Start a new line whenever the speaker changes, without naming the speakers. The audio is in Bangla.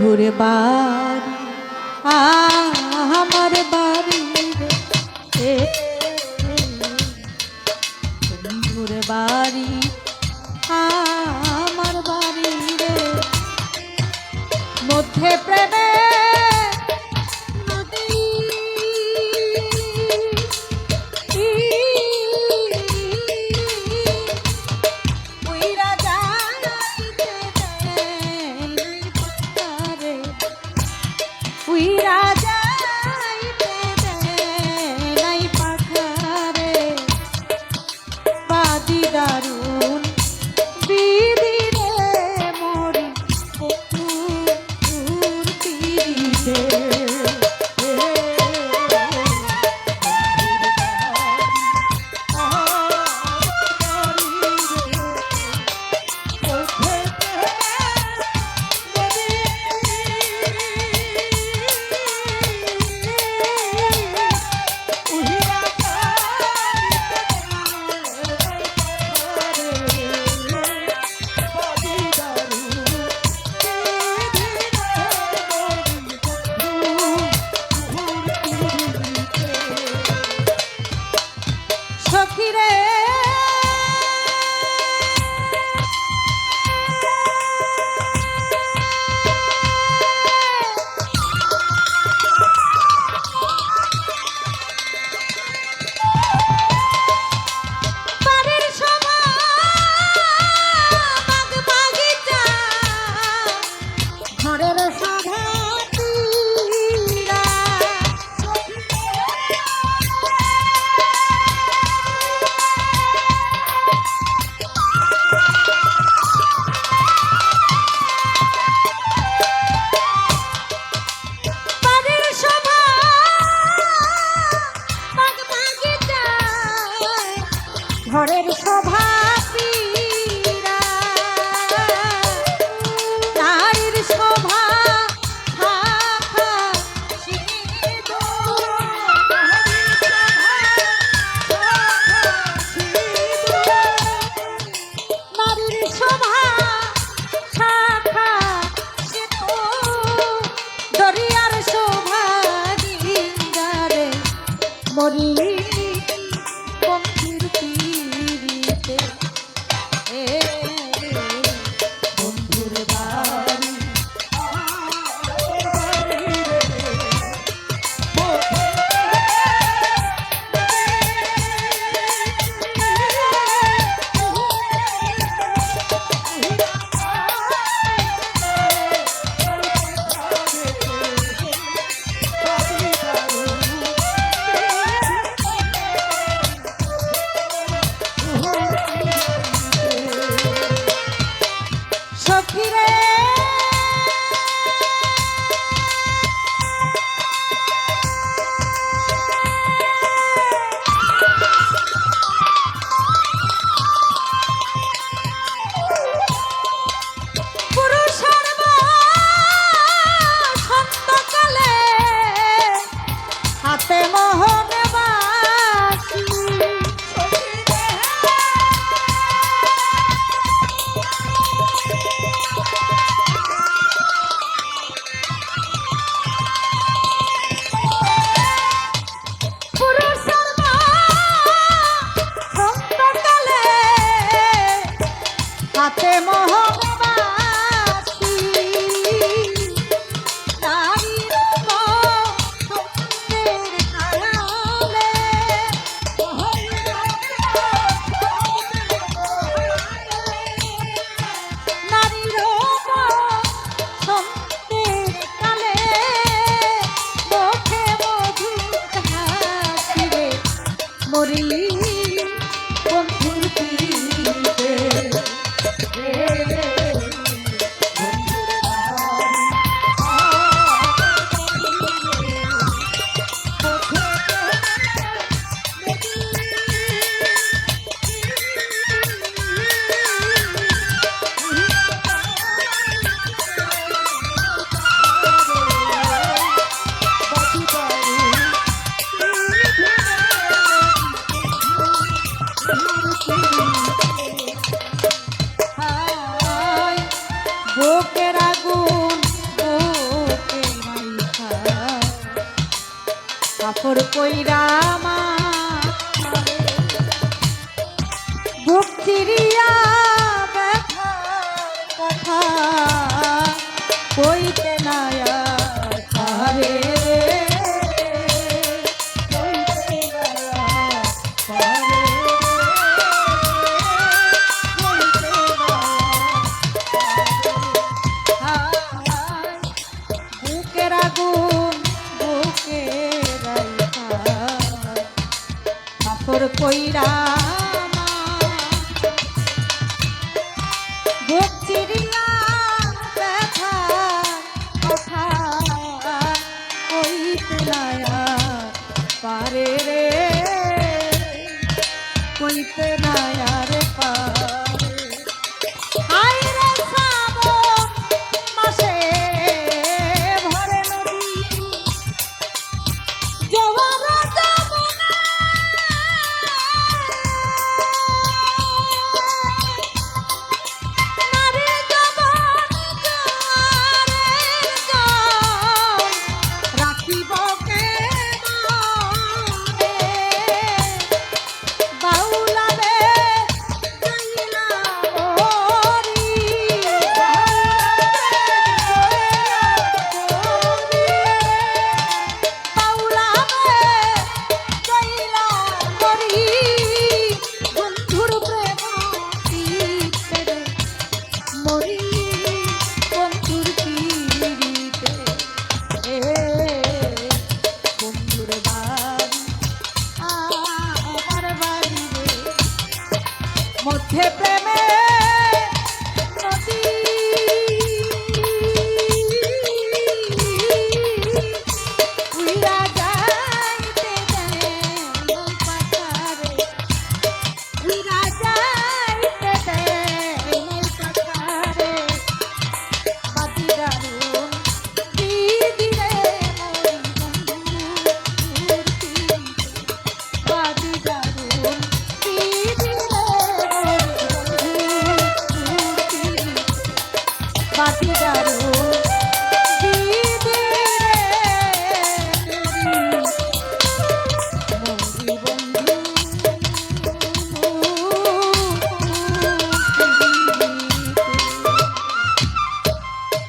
বন্ধুর বাড়ি আমার বাড়ি। ঘুরে বন্ধুর বাড়ি আমার বাড়ি রে। মধ্যে প্রেমে sweet. মরিলি কইরা মা। ব্যথার কথা কইতে নায়া পাথর কইরা পারে রে কইতে নায়া